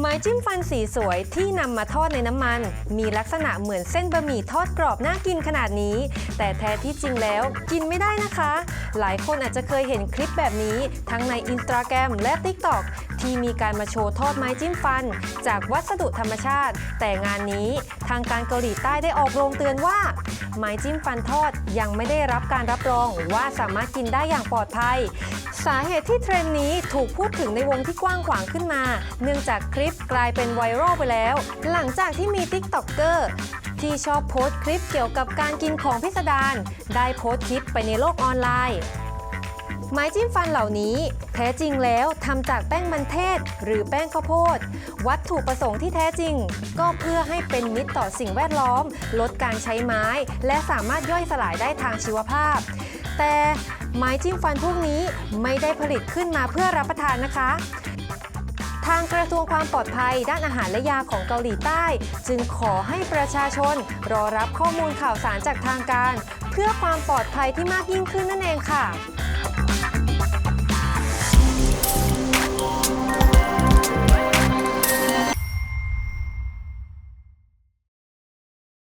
ไม้จิ้มฟันสีสวยที่นำมาทอดในน้ำมัน มีลักษณะเหมือนเส้นบะหมี่ทอดกรอบน่ากินขนาดนี้ แต่แท้ที่จริงแล้วกินไม่ได้นะคะ หลายคนอาจจะเคยเห็นคลิปแบบนี้ ทั้งใน Instagram และ TikTok ที่มีการมาโชว์ทอดไม้จิ้มฟัน จากวัสดุธรรมชาติ แต่งานนี้ทางการเกาหลีใต้ได้ออกโรงเตือนว่า ไม้จิ้มฟันทอดยังไม่ได้รับการรับรองว่าสามารถกินได้อย่างปลอดภัย สาเหตุที่เทรนด์นี้ถูกพูดถึงในวงที่กว้างขวางขึ้นมา เนื่องจากคลิปกลายเป็นไวรัลไปแล้ว หลังจากที่มีติ๊กต็อกเกอร์ที่ชอบโพสต์คลิปเกี่ยวกับการกินของพิสดารได้โพสต์คลิปไปในโลกออนไลน์ ไม้จิ้มฟันเหล่านี้ แท้จริงแล้วทำจากแป้งมันเทศ หรือแป้งข้าวโพด วัตถุประสงค์ที่แท้จริง ก็เพื่อให้เป็นมิตรต่อสิ่งแวดล้อม ลดการใช้ไม้ และสามารถย่อยสลายได้ทางชีวภาพ แต่ไม้จิ้มฟันพวกนี้ไม่ได้ผลิตขึ้นมาเพื่อรับประทานนะคะ ทางกระทรวงความปลอดภัยด้านอาหารและยาของเกาหลีใต้ จึงขอให้ประชาชน รอรับข้อมูลข่าวสารจากทางการ เพื่อความปลอดภัยที่มากยิ่งขึ้นนั่นเองค่ะ